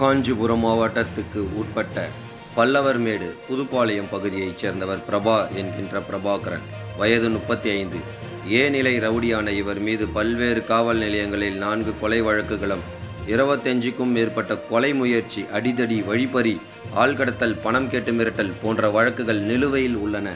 காஞ்சிபுரம் மாவட்டத்துக்கு உட்பட்ட பல்லவர்மேடு புதுப்பாளையம் பகுதியைச் சேர்ந்தவர் பிரபா என்கின்ற பிரபாகரன். வயது முப்பத்தி ஐந்து ஏநிலை ரவுடியான இவர் மீது பல்வேறு காவல் நிலையங்களில் நான்கு கொலை வழக்குகளும் இருபத்தஞ்சுக்கும் மேற்பட்ட கொலை முயற்சி அடிதடி வழிப்பறி ஆள்கடத்தல் பணம் கேட்டு மிரட்டல் போன்ற வழக்குகள் நிலுவையில் உள்ளன.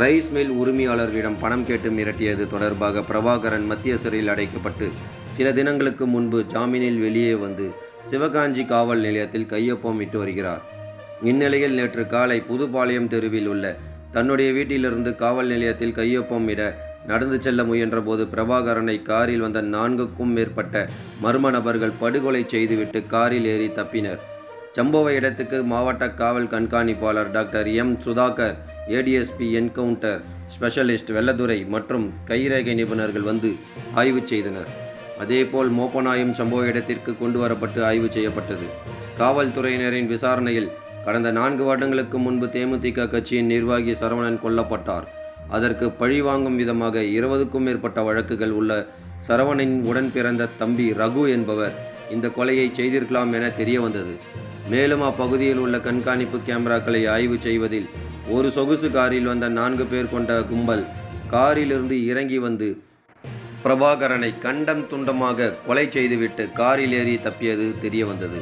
ரைஸ் மில் உரிமையாளர்களிடம் பணம் கேட்டு மிரட்டியது தொடர்பாக பிரபாகரன் மத்திய சிறையில் அடைக்கப்பட்டு சில தினங்களுக்கு முன்பு ஜாமீனில் வெளியே வந்து சிவகாஞ்சி காவல் நிலையத்தில் கையொப்பமிட்டு வருகிறார். இந்நிலையில் நேற்று காலை புதுப்பாளையம் தெருவில் உள்ள தன்னுடைய வீட்டிலிருந்து காவல் நிலையத்தில் கையொப்பம் இட நடந்து செல்ல முயன்றபோது பிரபாகரனை காரில் வந்த நான்குக்கும் மேற்பட்ட மர்ம நபர்கள் படுகொலை செய்துவிட்டு காரில் ஏறி தப்பினர். சம்பவ இடத்துக்கு மாவட்ட காவல் கண்காணிப்பாளர் doctor M. Sudhakar ADSP encounter specialist Vellaidurai மற்றும் கைரேகை நிபுணர்கள் வந்து ஆய்வு செய்தனர். அதேபோல் மோப்பநாயும் சம்பவ இடத்திற்கு கொண்டு வரப்பட்டு ஆய்வு செய்யப்பட்டது. காவல்துறையினரின் விசாரணையில் கடந்த நான்கு வருடங்களுக்கு முன்பு தேமுதிக கட்சியின் நிர்வாகி சரவணன் கொல்லப்பட்டார். அதற்கு பழிவாங்கும் விதமாக இருபதுக்கும் மேற்பட்ட வழக்குகள் உள்ள சரவணின் உடன் பிறந்த தம்பி ரகு என்பவர் இந்த கொலையை செய்திருக்கலாம் என தெரிய வந்தது மேலும் அப்பகுதியில் உள்ள கண்காணிப்பு கேமராக்களை ஆய்வு செய்வதில் ஒரு சொகுசு காரில் வந்த நான்கு பேர் கொண்ட கும்பல் காரிலிருந்து இறங்கி வந்து பிரபாகரனை கண்டம் துண்டமாக கொலை செய்துவிட்டு காரில் ஏறி தப்பியது தெரிய வந்தது.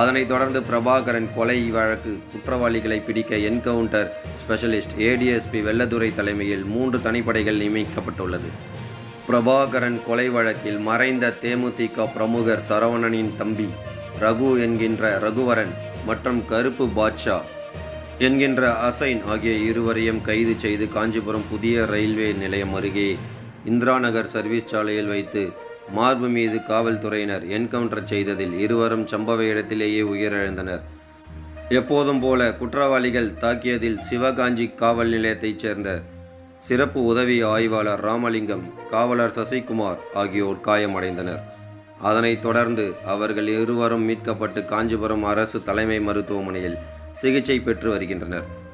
அதனைத் தொடர்ந்து பிரபாகரன் கொலை வழக்கு குற்றவாளிகளை பிடிக்க என்கவுண்டர் ஸ்பெஷலிஸ்ட் ஏடிஎஸ்பி வெள்ளதுரை தலைமையில் மூன்று தனிப்படைகள் நியமிக்கப்பட்டுள்ளது. பிரபாகரன் கொலை வழக்கில் மறைந்த தேமுதிக பிரமுகர் சரவணனின் தம்பி ரகு என்கின்ற ரகுவரன் மற்றும் கருப்பு பாட்ஷா என்கின்ற அசைன் ஆகிய இருவரையும் கைது செய்து காஞ்சிபுரம் புதிய ரயில்வே நிலையம் அருகே இந்திரா நகர் சர்வீஸ் சாலையில் வைத்து மார்பு மீது காவல்துறையினர் என்கவுண்டர் செய்ததில் இருவரும் சம்பவ இடத்திலேயே உயிரிழந்தனர். எப்போதும் போல குற்றவாளிகள் தாக்கியதில் சிவகாஞ்சி காவல் நிலையத்தைச் சேர்ந்த சிறப்பு உதவி ஆய்வாளர் ராமலிங்கம் காவலர் சசிகுமார் ஆகியோர் காயமடைந்தனர். அதனைத் தொடர்ந்து அவர்கள் இருவரும் மீட்கப்பட்டு காஞ்சிபுரம் அரசு தலைமை மருத்துவமனையில் சிகிச்சை பெற்று வருகின்றனர்.